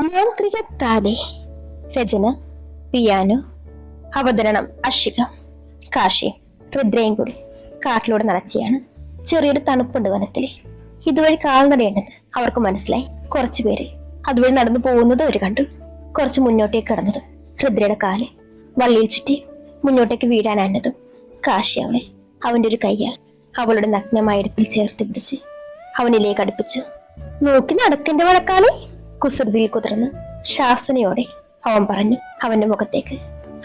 മാന്ത്രികത്താലെ രചന piano അവതരണം അഷിക കാശി രുദ്രയും കൂടി കാട്ടിലൂടെ നടക്കുകയാണ്. ചെറിയൊരു തണുപ്പുണ്ട് വനത്തിൽ. ഇതുവഴി കാൽനടയേണ്ടത് അവർക്ക് മനസ്സിലായി. കുറച്ചു പേര് അതുവഴി നടന്നു പോകുന്നത് അവർ കണ്ടു. കുറച്ച് മുന്നോട്ടേക്ക് കടന്നത് രുദ്രയുടെ കാൽ. വള്ളിയിൽ ചുറ്റി മുന്നോട്ടേക്ക് വീഴാനാഞ്ഞതും കാശി അവളെ അവന്റെ ഒരു കയ്യാൽ അവളുടെ നഗ്നമായ ഇടുപ്പിൽ ചേർത്ത് പിടിച്ച് അവനിലേക്ക് അടുപ്പിച്ചു. നോക്കി നടക്കിന്റെ വഴക്കാളി കുസൃതിയിൽ കുതിർന്ന് ശാസനയോടെ അവൻ പറഞ്ഞു അവന്റെ മുഖത്തേക്ക്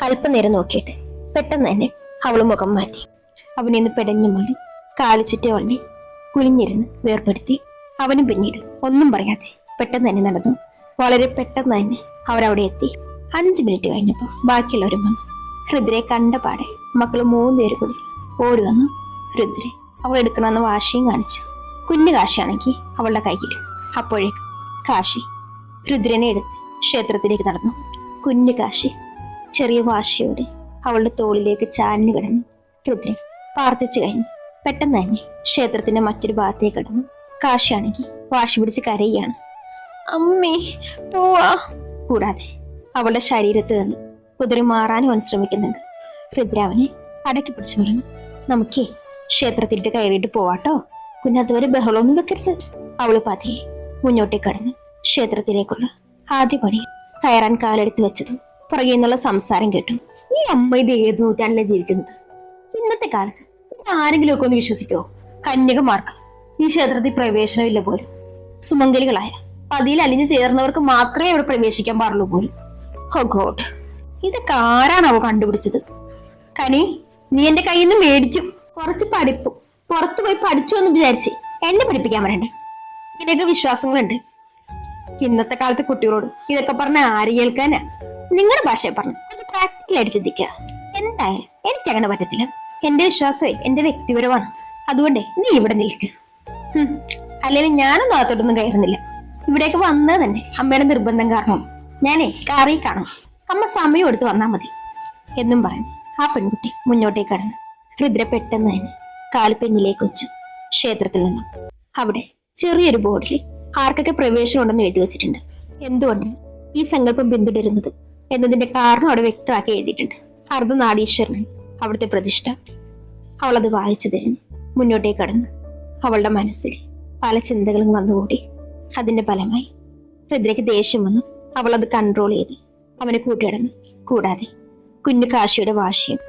അല്പനേരം നോക്കിയിട്ട് പെട്ടെന്ന് തന്നെ അവൾ മുഖം മാറ്റി. അവനിന്ന് പെടഞ്ഞു മാറി കാലിച്ചിട്ട് ചുറ്റി അവളെ കുനിഞ്ഞിരുന്ന് വേർപ്പെടുത്തി അവനും പിന്നീട് ഒന്നും പറയാതെ പെട്ടെന്ന് തന്നെ നടന്നു. വളരെ പെട്ടെന്ന് തന്നെ അവരവിടെ എത്തി. അഞ്ചു മിനിറ്റ് കഴിഞ്ഞപ്പോൾ ബാക്കിയുള്ളവരും വന്നു. ഹൃദ്രയെ കണ്ട പാടെ മക്കൾ മൂന്ന് പേര് കൂടി ഓടി വന്നു. ഹൃദ്രെ അവൾ എടുക്കണമെന്ന് വാശിയും കാണിച്ചു. കുഞ്ഞു കാശിയാണെങ്കിൽ അവളുടെ കയ്യിൽ അപ്പോഴേക്കും കാശി രുദ്രനെ എടുത്ത് ക്ഷേത്രത്തിലേക്ക് നടന്നു. കുഞ്ഞു കാശി ചെറിയ വാശിയോടെ അവളുടെ തോളിലേക്ക് ചാഞ്ഞു കിടന്നു. രുദ്രൻ പ്രാർത്ഥിച്ചു കഴിഞ്ഞു. പെട്ടെന്ന് തന്നെ ക്ഷേത്രത്തിന്റെ മറ്റൊരു ഭാഗത്തേക്ക് കടന്നു. കാശിയാണെങ്കിൽ വാശി പിടിച്ച് കരയുകയാണ്. അമ്മേ പോവാ. കൂടാതെ അവളുടെ ശരീരത്ത് നിന്ന് കുതിരി മാറാനും അവൻ ശ്രമിക്കുന്നുണ്ട്. രുദ്രാവനെ അടക്കി പിടിച്ചു പറഞ്ഞു നമുക്കേ ക്ഷേത്രത്തിലിട്ട് കയറിയിട്ട് പോവാട്ടോ. അതുവരെ ബഹളമൊന്നും വെക്കരുത്. അവൾ പതിയെ മുന്നോട്ടേക്ക് കടന്ന്. ക്ഷേത്രത്തിലേക്കുള്ള ആദ്യ പടി കയറാൻ കാലെടുത്ത് വെച്ചതും പുറകെ നിന്നുള്ള സംസാരം കേട്ടു ഈ അമ്മ ഇത് ഏത് നൂറ്റാണ്ടിലെ ജീവിക്കുന്നത്? ഇന്നത്തെ കാലത്ത് ഇത് ആരെങ്കിലും ഒക്കെ ഒന്ന് വിശ്വസിക്കോ? കന്യകമാർക്ക് ഈ ക്ഷേത്രത്തിൽ പ്രവേശനമില്ല പോലും. സുമംഗലികളായ പതിയിൽ അലിഞ്ഞു ചേർന്നവർക്ക് മാത്രമേ ഇവിടെ പ്രവേശിക്കാൻ പാടുള്ളൂ പോലും. ഹോ ഗോഡ് ഇതൊക്കെ ആരാണാവോ കണ്ടുപിടിച്ചത്? കനി നീ എന്റെ കയ്യിൽ നിന്ന് മേടിക്കും. കുറച്ച് പഠിപ്പും. പുറത്തു പോയി പഠിച്ചു എന്ന് വിചാരിച്ച് എന്നെ പഠിപ്പിക്കാൻ വരണ്ടേ? ഇതിനൊക്കെ വിശ്വാസങ്ങളുണ്ട്. ഇന്നത്തെ കാലത്ത് കുട്ടികളോട് ഇതൊക്കെ പറഞ്ഞ ആര് കേൾക്കാനാ? നിങ്ങളുടെ ഭാഷയെ പറഞ്ഞു കുറച്ച് പ്രാക്ടിക്കൽ ആയിട്ട് ചിന്തിക്കുക. എന്തായാലും എനിക്ക് അങ്ങനെ പറ്റത്തില്ല. എന്റെ വിശ്വാസമേ എന്റെ വ്യക്തിപരമാണ്. അതുകൊണ്ട് നീ ഇവിടെ നിൽക്കുക അല്ലെങ്കിൽ ഞാനൊന്നും അകത്തോട്ടൊന്നും കയറുന്നില്ല. ഇവിടേക്ക് വന്നത് തന്നെ അമ്മയുടെ നിർബന്ധം കാരണം. ഞാനേ കാറി കാണും. അമ്മ സമയം എടുത്ത് വന്നാൽ മതി. എന്നും പറഞ്ഞു ആ പെൺകുട്ടി മുന്നോട്ടേക്ക് കടന്നു രുദ്ര പെട്ടെന്ന് തന്നെ കാൽപ്പെഞ്ഞിലേക്ക് വെച്ചു ക്ഷേത്രത്തിൽ നിന്നും. അവിടെ ചെറിയൊരു ബോർഡിൽ ആർക്കൊക്കെ പ്രവേശനം ഉണ്ടെന്ന് എഴുതി വെച്ചിട്ടുണ്ട്. എന്തുകൊണ്ട് ഈ സങ്കല്പം പിന്തുടരുന്നത്? എന്നതിന്റെ കാരണം അവിടെ വ്യക്തമാക്കി എഴുതിയിട്ടുണ്ട്. അർദ്ധനാടീശ്വരന് അവിടുത്തെ പ്രതിഷ്ഠ. അവൾ അത് വായിച്ചു തിരിഞ്ഞ് മുന്നോട്ടേക്ക് കടന്നു. അവളുടെ മനസ്സിൽ പല ചിന്തകളും വന്നുകൂടി. അതിന്റെ ഫലമായി രുദ്രയ്ക്ക് ദേഷ്യം വന്നു. അവൾ അത് കൺട്രോൾ ചെയ്ത്. അവനെ കൂട്ടിയിടന്നു. കൂടാതെ കുഞ്ഞു കാശിയുടെ വാശിയും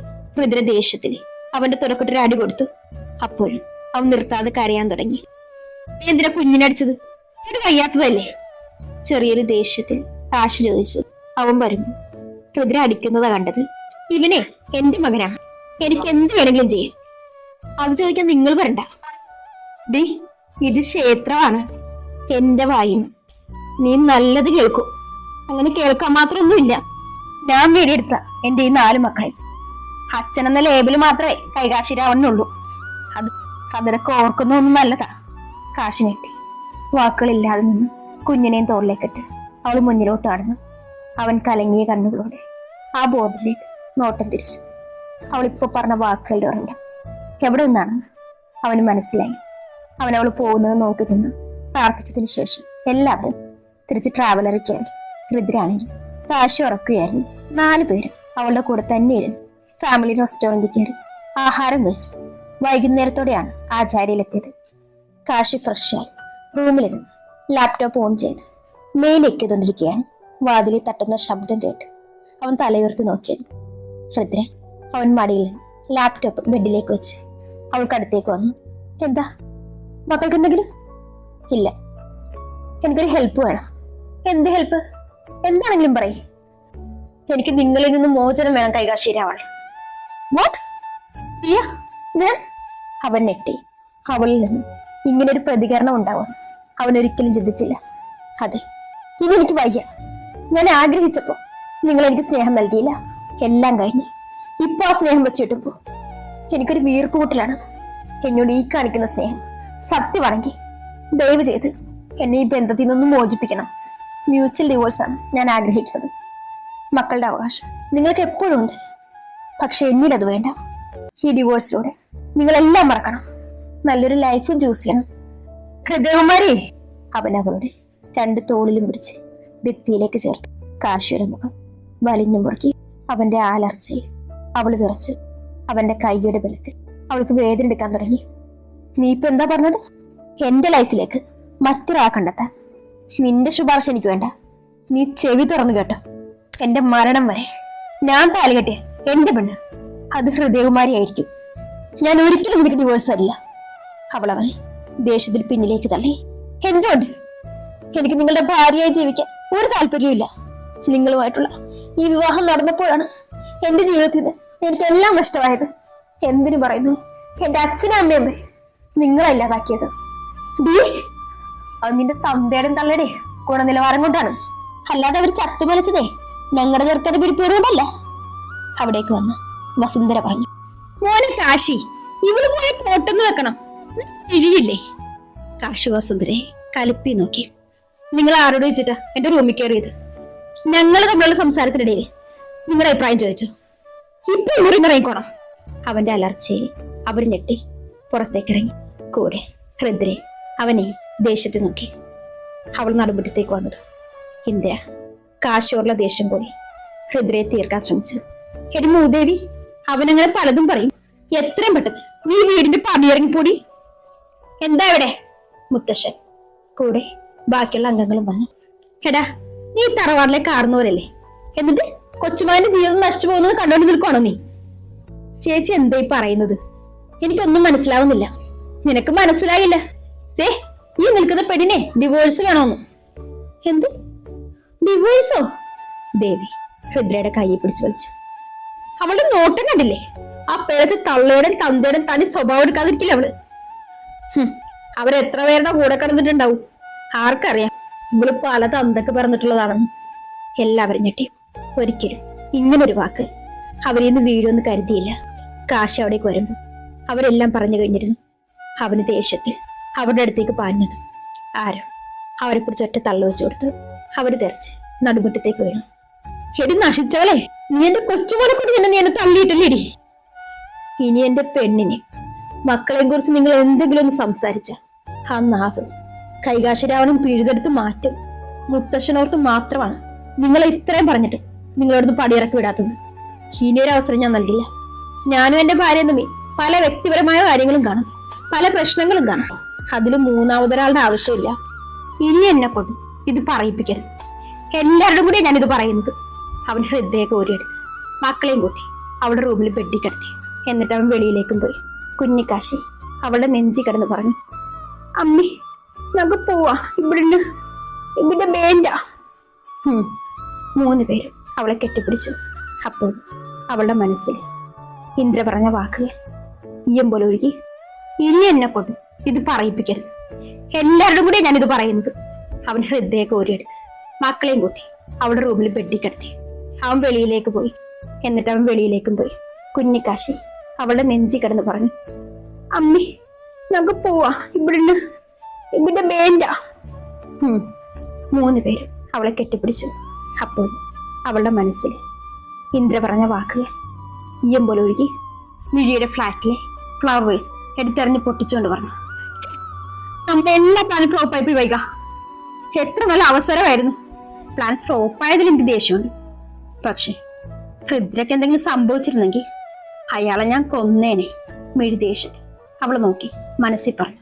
രുദ്ര ദേഷ്യത്തിൽ അവന്റെ തുറക്കൊട്ടൊരു അടി കൊടുത്തു. അപ്പോഴും അവൻ നിർത്താതെ കരയാൻ തുടങ്ങി. എന്തിനാ കുഞ്ഞിനടിച്ചത് ഒരു വയ്യാത്തതല്ലേ? ചെറിയൊരു ദേഷ്യത്തിൽ കാശ് ചോദിച്ചു. അവൻ വരുന്നു രുദ്ര അടിക്കുന്നതാ കണ്ടത്. ഇവനെ എന്റെ മകനാ. എനിക്ക് എന്ത് വേണമെങ്കിലും ചെയ്യും. അത് ചോദിക്കാൻ നിങ്ങൾ വരണ്ട. ദേ ഇത് ക്ഷേത്രമാണ്. എന്റെ വായിന്ന് നീ നല്ലത് കേൾക്കും. അങ്ങനെ കേൾക്കാൻ മാത്രമൊന്നുമില്ല. ഞാൻ നേടിയെടുത്ത എന്റെ ഈ നാല് മക്കളെ. അച്ഛൻ എന്ന ലേബിൾ മാത്രമേ കൈകാശിരാവണ്ണുള്ളൂ അത് അതിനൊക്കെ ഓർക്കുന്നൊന്നും നല്ലതാ. കാശി നീട്ടി വാക്കുകളില്ലാതെ നിന്ന് കുഞ്ഞിനെയും തോളിലേക്കിട്ട് അവൾ മുന്നിലോട്ട് നടന്നു അവൻ കലങ്ങിയ കണ്ണുകളോടെ ആ ബോർഡിലേക്ക് നോട്ടം തിരിച്ചു. അവൾ ഇപ്പൊ പറഞ്ഞ വാക്കുകളുടെ ഉറണ്ട എവിടെ നിന്നാണെന്ന് അവന് മനസ്സിലായി. അവൻ അവൾ പോകുന്നത് നോക്കി നിന്ന് പ്രാർത്ഥിച്ചതിന് ശേഷം എല്ലാവരും തിരിച്ച് ട്രാവലറിൽ കയറി. രുദ്രാണെങ്കിൽ കാശി ഉറക്കുകയായിരുന്നു. നാല് പേരും അവളുടെ കൂടെ തന്നെ ഇരുന്നു ഫാമിലി റെസ്റ്റോറന്റിൽ കയറി ആഹാരം കഴിച്ചു. വൈകുന്നേരത്തോടെയാണ് ആചാര്യയിലെത്തിയത്. കാശി ഫ്രഷായി റൂമിലിരുന്ന് ലാപ്ടോപ്പ് ഓൺ ചെയ്ത് മെയിലെത്തിക്കൊണ്ടിരിക്കുകയാണ് വാതിലിൽ തട്ടുന്ന ശബ്ദം കേട്ട് അവൻ തലയുയർത്തി നോക്കിയത്. ശ്രദ്ധ അവൻ മടിയിൽ നിന്ന് ലാപ്ടോപ്പ് ബെഡിലേക്ക് വെച്ച് അവൾക്കടുത്തേക്ക് വന്നു. എന്താ? മക്കൾക്ക് എന്തെങ്കിലും? ഇല്ല. എനിക്കൊരു ഹെൽപ്പ് വേണം. എന്ത് ഹെൽപ്പ് എന്താണെങ്കിലും പറയേ. എനിക്ക് നിങ്ങളിൽ നിന്ന് മോചനം വേണം കൈകാശീരാവൾ വാട്ട് ഞാൻ? അവൻ നെട്ടി അവളിൽ നിന്ന് ഇങ്ങനൊരു പ്രതികരണം ഉണ്ടാവും. അവൻ ഒരിക്കലും ചിന്തിച്ചില്ല. അതെ ഇനി എനിക്ക് വയ്യ. ഞാൻ ആഗ്രഹിച്ചപ്പോ നിങ്ങൾ എനിക്ക് സ്നേഹം നൽകിയില്ല. എല്ലാം കഴിഞ്ഞ്. ഇപ്പൊ ആ സ്നേഹം വെച്ചിട്ടുമ്പോ എനിക്കൊരു വീർപ്പുമുട്ടലാണ് എന്നോട് ഈ കാണിക്കുന്ന സ്നേഹം. സത്യമാണെങ്കിൽ ദയവ് ചെയ്ത് എന്നെ ഈ ബന്ധത്തിൽ നിന്നും മോചിപ്പിക്കണം. മ്യൂച്വൽ ഡിവോഴ്സ് ആണ് ഞാൻ ആഗ്രഹിക്കുന്നത്. മക്കളുടെ അവകാശം നിങ്ങൾക്ക് എപ്പോഴും ഉണ്ട്. പക്ഷെ എന്നിലത് വേണ്ട. ഈ ഡിവോഴ്സിലൂടെ നിങ്ങളെല്ലാം മറക്കണം. നല്ലൊരു ലൈഫും ചൂസ് ചെയ്യണം. ഹൃദയകുമാരി അവൻ അവളുടെ രണ്ട് തോളിലും പിടിച്ച് ഭിത്തിയിലേക്ക് ചേർത്തു കാശിയുടെ മുഖം വലിഞ്ഞു മുറുക്കി അവന്റെ ആലർച്ചയിൽ അവൾ വിറച്ചു അവന്റെ കൈയുടെ ബലത്തിൽ അവൾക്ക് വേദന എടുക്കാൻ തുടങ്ങി. നീ ഇപ്പൊ എന്താ പറഞ്ഞത്? എന്റെ ലൈഫിലേക്ക് മറ്റൊരാളെ കണ്ടെത്താൻ നിന്റെ ശുപാർശ എനിക്ക് വേണ്ട. നീ ചെവി തുറന്നു കേട്ടോ. എന്റെ മരണം വരെ ഞാൻ താലുകെട്ടിയ എന്റെ പെണ്ണ് അത് ഹൃദയകുമാരി ആയിരിക്കും. ഞാൻ ഒരിക്കലും നിനക്ക് ഡിവോഴ്സ് തരില്ല. അവൾ ദേഷ്യത്തിൽ പിന്നിലേക്ക് തള്ളി. എന്തുകൊണ്ട്? എനിക്ക് നിങ്ങളുടെ ഭാര്യയായി ജീവിക്കാൻ ഒരു താല്പര്യവുമില്ല നിങ്ങളുമായിട്ടുള്ള ഈ വിവാഹം നടന്നപ്പോഴാണ് എന്റെ ജീവിതത്തിൽ നിന്ന് എനിക്കെല്ലാം നഷ്ടമായത്. എന്തിനു പറയുന്നു? എന്റെ അച്ഛനും അമ്മയും നിങ്ങളെ ഇല്ലാതാക്കിയത്. ഡീ, നിന്റെ തന്തയുടെയും തള്ളയുടെ ഗുണനിലവാരം കൊണ്ടാണ്. അല്ലാതെ അവർ ചത്തുമലച്ചതേ ഞങ്ങളുടെ ചെറുക്കത് പിടിപ്പേറുകൊണ്ടല്ല അവിടേക്ക് വന്ന് വസുന്ധര പറഞ്ഞു. മോനെ കാശി ഇവൾ പോയി പോട്ടെന്ന് വെക്കണം. തിരിയില്ലേ കാശുവാസുന്ദരെ കലപ്പി നോക്കി. നിങ്ങൾ ആരോട് വെച്ചിട്ടാ എന്റെ റൂമിൽ കയറിയത്? ഞങ്ങൾ തമ്മിലുള്ള സംസാരത്തിനിടയിൽ നിങ്ങളുടെ അഭിപ്രായം ചോദിച്ചു. ഇപ്പൊ മുറി നിറയിക്കോണം അവന്റെ അലർച്ചയിൽ അവർ ഞെട്ടി പുറത്തേക്കിറങ്ങി. കൂടെ ഹൃദ്രെ അവനെ ദേഷ്യത്തിൽ നോക്കി. അവൾ നടുമുറ്റത്തേക്ക് വന്നത്. ഇന്ദിര കാശോറുള്ള ദേഷ്യം പോയി. ഹൃദ്രയെ തീർക്കാൻ ശ്രമിച്ചു. എടി മൂദേവി അവനങ്ങനെ പലതും പറയും. എത്രയും പെട്ടെന്ന് നീ വീടിന്റെ പടിയിറങ്ങിപ്പോടി. എന്താ ഇവിടെ? മുത്തശ്ശൻ. കൂടെ ബാക്കിയുള്ള അംഗങ്ങളും വന്നു. എടാ നീ തറവാടിലെ കാർന്നവരല്ലേ എന്നിട്ട് കൊച്ചുമാന്റെ ജീവിതം നശിച്ചു പോകുന്നത് കണ്ടോണ്ട് നിൽക്കുവാണോ നീ? ചേച്ചി എന്താ ഈ പറയുന്നത്? എനിക്കൊന്നും മനസ്സിലാവുന്നില്ല. നിനക്ക് മനസ്സിലായില്ല? ദേ ഈ നിൽക്കുന്ന പെണ്ണിനെ ഡിവോഴ്സ് വേണോന്ന്. എന്ത്? ഡിവോഴ്സോ ദേവി ഹൃദ്രയുടെ കൈയെ പിടിച്ചു വലിച്ചു. അവളുടെ നോട്ടം കണ്ടില്ലേ? ആ പിഴച്ച തള്ളയുടെ തന്തയുടെ തനി സ്വഭാവം എടുക്കാതിരിക്കില്ല അവൾ? അവരെത്ര പേരുടെ കൂടെ കിടന്നിട്ടുണ്ടാവും? ആർക്കറിയാം. ഇവൾ പല തന്തൊക്കെ പറഞ്ഞിട്ടുള്ളതാണെന്ന് എല്ലാവരും ഞെട്ടി. ഒരിക്കലും. ഇങ്ങനൊരു വാക്ക്. അവരിൽ നിന്ന് വീഴുമെന്ന് കരുതിയില്ല. കാശ് അവിടേക്ക് വരുമ്പോൾ അവരെല്ലാം പറഞ്ഞു കഴിഞ്ഞിരുന്നു. അവന് ദേഷ്യത്തിൽ. അവരുടെ അടുത്തേക്ക് പാഞ്ഞത്. ആരോ? അവരെ കുറിച്ച് ഒറ്റ തള്ളു വെച്ചു കൊടുത്ത് അവർ തെറിച്ച് നടുമുറ്റത്തേക്ക് വീണു. എടി നശിച്ചവളെ. നീ എന്റെ കൊച്ചുമോനെ കൊണ്ട് തന്നെ നീ എന്നെ തള്ളിയിട്ടില്ലേടി? ഇനി എന്റെ പെണ്ണിനെ മക്കളെയും കുറിച്ച് നിങ്ങൾ എന്തെങ്കിലും ഒന്ന് സംസാരിച്ച. ആ നാവ് കൈകാശരാവണം പിഴുതെടുത്ത് മാറ്റും. മുത്തശ്ശനോർത്ത് മാത്രമാണ് നിങ്ങളെ ഇത്രയും പറഞ്ഞിട്ട് നിങ്ങളോടൊന്ന് പടിയിറക്കി വിടാത്തത്. ഇനിയൊരു അവസരം ഞാൻ നൽകില്ല. ഞാനും എന്റെ ഭാര്യ തമ്മിൽ പല വ്യക്തിപരമായ കാര്യങ്ങളും കാണും. പല പ്രശ്നങ്ങളും കാണും. അതിൽ മൂന്നാമതൊരാളുടെ ആവശ്യമില്ല. ഇനി എന്നെ കൊണ്ട് ഇത് പറയിപ്പിക്കരുത്. എല്ലാവരുടെയും കൂടെ ഞാനിത് പറയുന്നത് അവൻ ഹൃദയ കോരിയെടുത്ത് മക്കളെയും കൂട്ടി അവളുടെ റൂമിൽ ബെഡി കിടത്തി. എന്നിട്ട് അവൻ വെളിയിലേക്കും പോയി. കുഞ്ഞിക്കാശി അവളുടെ നെഞ്ചി കിടന്ന് പറഞ്ഞു. അമ്മി നമുക്ക് പോവാ. ഇവിടുന്ന് ഇവിടെ വേണ്ട. മൂന്ന് പേരും അവളെ കെട്ടിപ്പിടിച്ചു. അപ്പോൾ അവളുടെ മനസ്സിൽ ഇന്ദ്ര പറഞ്ഞ വാക്കുകൾ ഈയം പോലെ ഒഴുകി ഇനി എന്നെ കൊണ്ട് ഇത് പറയിപ്പിക്കരുത്. എല്ലാവരുടെയും കൂടെ ഞാനിത് പറയുന്നത്. അവൻ ഹൃദയ കോരിയെടുത്ത് മക്കളെയും കൂട്ടി അവളുടെ റൂമിൽ ബെഡി കിടത്തി. അവൻ വെളിയിലേക്ക് പോയി. എന്നിട്ട് അവൻ വെളിയിലേക്കും പോയി. കുഞ്ഞിക്കാശി അവളുടെ നെഞ്ചി കിടന്ന് പറഞ്ഞു അമ്മി നമുക്ക് പോവാ. ഇവിടുന്ന് ഇവിടെ വേണ്ട. മൂന്ന് പേരും അവളെ കെട്ടിപ്പിടിച്ചു. അപ്പോൾ അവളുടെ മനസ്സിൽ ഇന്ദ്ര പറഞ്ഞ വാക്കുകൾ ഈയം പോലെ ഒഴുകി മിഴിയുടെ ഫ്ലാറ്റിലെ ഫ്ലവേഴ്സ് എടുത്തെറിഞ്ഞ് പൊട്ടിച്ചുകൊണ്ട് പറഞ്ഞു നമ്മുടെ എല്ലാ പ്ലാനും ഫ്ലോപ്പായി പോയി വൈക. എത്ര നല്ല അവസരമായിരുന്നു. പ്ലാൻ ഫ്ലോപ്പായതിൽ എനിക്ക് ദേഷ്യമുണ്ട്. പക്ഷേ ഹൃദ്രക്ക് എന്തെങ്കിലും സംഭവിച്ചിരുന്നെങ്കിൽ അയാളെ ഞാൻ കൊന്നേനെ. മിഴി അവൾ നോക്കി മനസ്സിൽ പറഞ്ഞു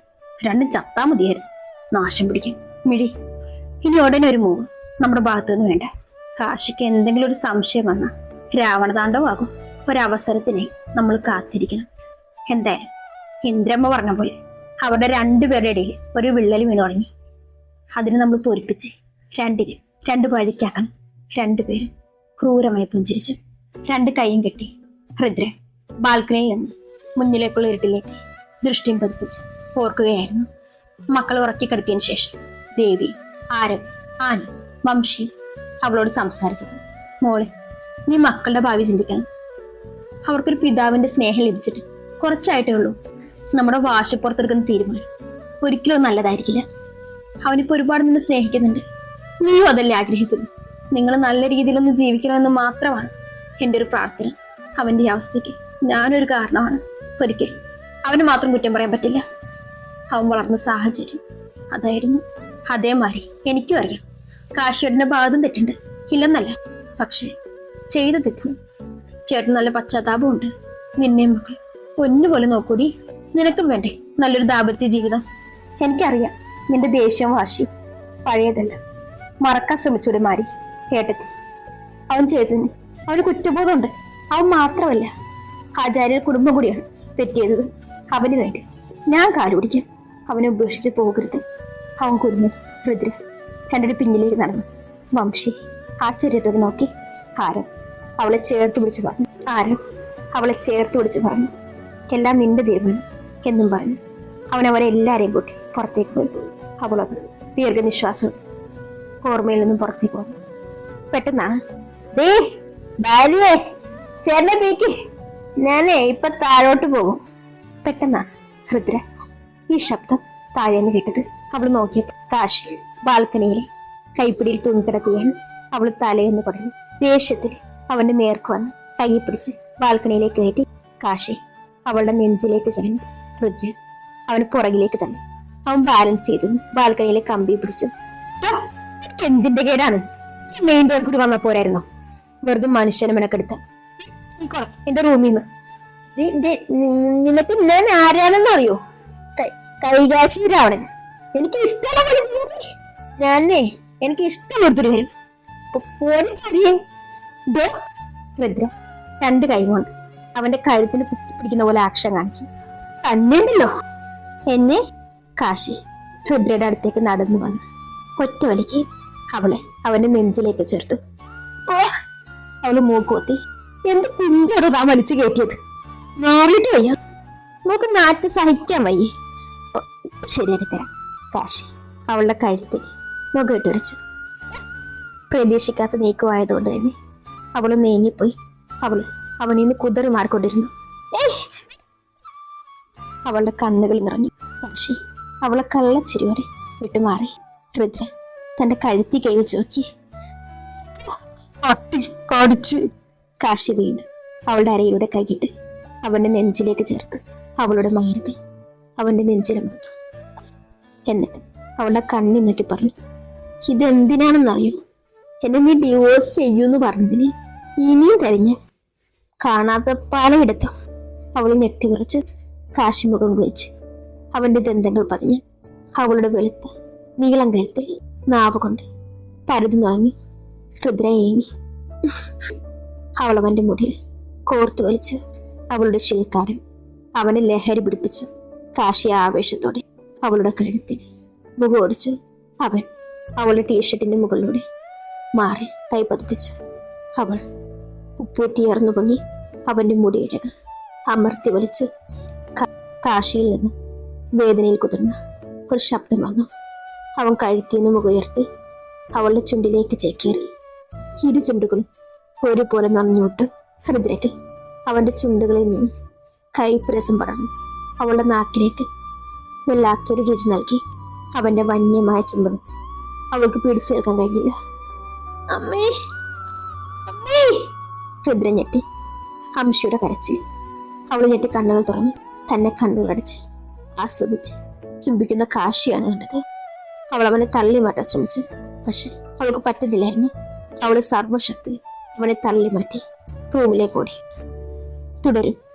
രണ്ടും ചത്താ മതിയായിരുന്നു. നാശം പിടിക്കാൻ. മിഴി ഇനി ഉടനെ ഒരു മൂവ് നമ്മുടെ ഭാഗത്തു നിന്ന് വേണ്ട. കാശിക്ക് എന്തെങ്കിലും ഒരു സംശയം വന്നാൽ രാവണതാണ്ഡവാകും ഒരവസരത്തിനെ നമ്മൾ കാത്തിരിക്കണം. എന്തായാലും ഇന്ദ്രമ്മ പറഞ്ഞ പോലെ അവരുടെ രണ്ടുപേരുടെ ഇടയിൽ ഒരു വിള്ളൽ വീണുറങ്ങി അതിനെ നമ്മൾ പൊരിപ്പിച്ച് രണ്ടിന് രണ്ട് വഴിക്കാക്കണം. രണ്ടുപേരും ക്രൂരമായി പുഞ്ചിരിച്ചു രണ്ട് കൈയും കെട്ടി ഹൃദ്ര ബാൽക്കണിയിൽ നിന്ന് മുന്നിലേക്കുള്ള ഇരുട്ടിലേക്ക് ദൃഷ്ടിയും പതിപ്പിച്ച്. ഓർക്കുകയായിരുന്നു. മക്കൾ ഉറക്കിക്കിടത്തിയതിനു ശേഷം ദേവി ആരവ് ആന വംശി അവളോട് സംസാരിച്ചത്. മോളെ നീ മക്കളുടെ ഭാവി ചിന്തിക്കണം. അവർക്കൊരു പിതാവിന്റെ സ്നേഹം ലഭിച്ചിട്ട് കുറച്ചായിട്ടേ ഉള്ളൂ. നമ്മുടെ വാശപ്പുറത്തെടുക്കുന്ന തീരുമാനം ഒരിക്കലും നല്ലതായിരിക്കില്ല. അവനിപ്പോ ഒരുപാട് നിന്നെ സ്നേഹിക്കുന്നുണ്ട്. നീയും അതല്ലേ ആഗ്രഹിച്ചത്. നിങ്ങൾ നല്ല രീതിയിലൊന്ന് ജീവിക്കണമെന്ന് മാത്രമാണ് എന്റെ ഒരു പ്രാർത്ഥന. അവന്റെ അവസ്ഥയ്ക്ക് ഞാനൊരു കാരണമാണ്. ഒരിക്കലും അവന് മാത്രം കുറ്റം പറയാൻ പറ്റില്ല. അവൻ വളർന്ന സാഹചര്യം അതായിരുന്നു. അതേമാതിരി എനിക്കും അറിയാം. കാശിയേടിന്റെ ഭാഗത്തും തെറ്റുണ്ട്. ഇല്ലെന്നല്ല. പക്ഷേ ചെയ്ത തെറ്റിന് ചേട്ടൻ നല്ല പശ്ചാത്താപമുണ്ട് നിന്നെ മക്കൾ പൊന്നുപോലെ നോക്കൂടി. നിനക്കും വേണ്ടേ നല്ലൊരു ദാമ്പത്യ ജീവിതം? എനിക്കറിയാം നിന്റെ ദേഷ്യം വാശിയും പഴയതല്ല. മറക്കാൻ ശ്രമിച്ചൂടെ മാറി ഏട്ടത്തി. അവൻ ചെയ്തതിന് അവന് കുറ്റബോധമുണ്ട്. അവൻ മാത്രമല്ല ആചാര്യ കുടുംബം കൂടിയാണ് തെറ്റിയത്. അവന് വേണ്ടി. ഞാൻ കാൽ പിടിക്കാം. അവനെ ഉപേക്ഷിച്ച് പോകരുത്. അവൻ കുരുന്നു ഹൃദ്ര രണ്ടിന് പിന്നിലേക്ക് നടന്നു. വംശി ആശ്ചര്യത്തോടെ നോക്കി. ആരവ് അവളെ ചേർത്ത് പിടിച്ച് പറഞ്ഞു. ആരവ് അവളെ ചേർത്ത് പിടിച്ച് പറഞ്ഞു. എല്ലാം നിന്റെ തീരുമാനം എന്നും പറഞ്ഞു. അവൻ അവരെ എല്ലാവരെയും കൂട്ടി പുറത്തേക്ക് പോയി. അവളത് ദീർഘനിശ്വാസം ഓർമ്മയിൽ നിന്നും പുറത്തേക്ക് വന്നു. പെട്ടെന്നാണ്. ദേ ബാലിയേ ചേട്ടനെ പീക്ക്. ഞാനേ ഇപ്പൊ താഴോട്ട് പോകും. പെട്ടെന്നാണ് ഹൃദ്ര ഈ ശബ്ദം താഴേന്ന് കേട്ടത് അവൾ നോക്കിയപ്പോൾ കാശി ബാൽക്കണിയിലെ കൈപ്പിടിയിൽ തൂങ്ങിക്കിടക്കുകയാണ്. അവൾ തലയെന്ന് പറഞ്ഞു ദേഷ്യത്തിൽ അവന്റെ നേർക്ക് വന്ന് കൈ പിടിച്ച് ബാൽക്കണിയിലേക്ക് കയറ്റി കാശി അവളുടെ നെഞ്ചിലേക്ക് ചേർന്നു ഹൃദ്ര അവന് പുറകിലേക്ക് തന്നെ അവൻ ബാലൻസ് ചെയ്തു. ബാൽക്കണിയിലെ കമ്പി പിടിച്ചു. "ഓ, ഇതൊക്കെ എന്തിന്റെ കേടാണ് മെയിൻ ഡോർ കൂടി വന്നാ പോരായിരുന്നോ? വെറുതെ മനുഷ്യനെ മെനക്കെടുത്ത എന്റെ റൂമിൽ നിന്ന് നിനക്ക് ഞാൻ ആരാണെന്ന് അറിയോ? കൈകാശി രാവണൻ എനിക്ക് ഇഷ്ടമുള്ള. ഞാനേ എനിക്ക് ഇഷ്ടപ്പെടുത്തിട്ട് വരും. ശ്രദ്ര രണ്ട് കൈ കൊണ്ട് അവന്റെ കഴുത്തിന് പിടിക്കുന്ന പോലെ ആക്ഷൻ കാണിച്ചു. തന്നെയുണ്ടല്ലോ എന്നെ കാശി രുദ്രയുടെ അടുത്തേക്ക് നടന്നു വന്ന്. ഒറ്റ വലിക്ക് അവളെ അവന്റെ നെഞ്ചിലേക്ക് ചേർത്തു. ഓ അവൾ മൂക്കുത്തി എന്ത് കുഞ്ചോടോ താൻ വലിച്ചു കയറ്റിയത്? മാറിയിട്ട് വയ്യ. നമുക്ക് നാറ്റ് സഹിക്കാൻ വയ്യേ. ശരിയാക്കി തരാം. കാശി. അവളുടെ കഴുത്തിൽ മുഖമിട്ടുരച്ചു പ്രതീക്ഷിക്കാത്ത നീക്കമായതുകൊണ്ട് തന്നെ അവൾ നീങ്ങിപ്പോയി. അവൾ അവനിൽ നിന്ന് കുതറി മാറിക്കൊണ്ടിരുന്നു! അവളുടെ കണ്ണുകൾ നിറഞ്ഞു. കാശി അവളെ കള്ളച്ചിരിയോടെ വിട്ടുമാറി രുദ്ര തന്റെ കഴുത്തി കൈവച്ച് നോക്കി. കടിച്ച്. കാശി വീണ്. അവളുടെ അരയിലൂടെ കൈയിട്ട് അവന്റെ നെഞ്ചിലേക്ക് ചേർത്ത് അവളുടെ മാറുകൾ അവന്റെ നെഞ്ചിലമർന്നു എന്നിട്ട് അവളുടെ കണ്ണി നോക്കി പറഞ്ഞു ഇതെന്തിനാണെന്നറിയോ? എന്നെ നീ ഡിവോഴ്സ് ചെയ്യൂന്ന് പറഞ്ഞതിന് ഇനിയും തെരഞ്ഞ് കാണാത്ത പലയിടത്തും. അവൾ ഞെട്ടിവിറച്ച് കാശിമുഖം വെച്ച് അവന്റെ ദന്തങ്ങൾ പതിഞ്ഞ് അവളുടെ വെളുത്ത നീളം കഴുത്തിൽ നാവ് കൊണ്ട് പരതി നുറഞ്ഞു ഹൃദയ ഏങ്ങി അവൾ അവന്റെ കോർത്തു വലിച്ചു അവളുടെ ശിൽക്കാരം അവനെ ലഹരി പിടിപ്പിച്ചു കാശി ആവേശത്തോടെ അവളുടെ കഴുത്തിൽ മുഖമടിച്ചു അവൻ അവളുടെ ടീഷർട്ടിന്റെ മുകളിലൂടെ മാറി കൈ പതിപ്പിച്ചു അവൾ ഉപ്പൂട്ടിയർന്നു പൊങ്ങി അവന്റെ മുടിയിഴകൾ അമർത്തി വലിച്ചു കാശിയിൽ നിന്ന് വേദനയിൽ കുതിർന്ന ഒരു ശബ്ദം വന്നു. അവൻ കഴുത്തിൽ നിന്ന് മുഖയർത്തി അവളുടെ ചുണ്ടിലേക്ക് ചേക്കേറി. ഇരു ചുണ്ടുകളും ഒരുപോലെ നന്ദിയോട്ട് ഹൃദ്രയ്ക്ക് അവന്റെ ചുണ്ടുകളിൽ നിന്ന് കൈപ്രസം പടർന്നു അവളുടെ നാക്കിലേക്ക് വല്ലാത്തൊരു രുചി നൽകി. അവന്റെ വന്യമായ ചുംബനത്തിൽ അവൾക്ക് പിടിച്ചെടുക്കാൻ കഴിഞ്ഞില്ല. അമ്മേ! അമ്മേ! ഹൃദ്ര ഞെട്ടി. അംശയുടെ കരച്ചിൽ. അവൾ ഞെട്ടി കണ്ണുകൾ തുറന്നു തന്നെ കണ്ണുകളടച്ച് ആസ്വദിച്ച് ചുംബിക്കുന്ന കാശിയാണ് കണ്ടത്. അവൾ അവനെ തള്ളി മാറ്റാൻ ശ്രമിച്ചു. പക്ഷെ അവൾക്ക് പറ്റുന്നില്ലായിരുന്നു. അവൾ സർവശക്തി അവനെ തള്ളി മാറ്റി റൂമിലേക്ക് ഓടി. തുടരും.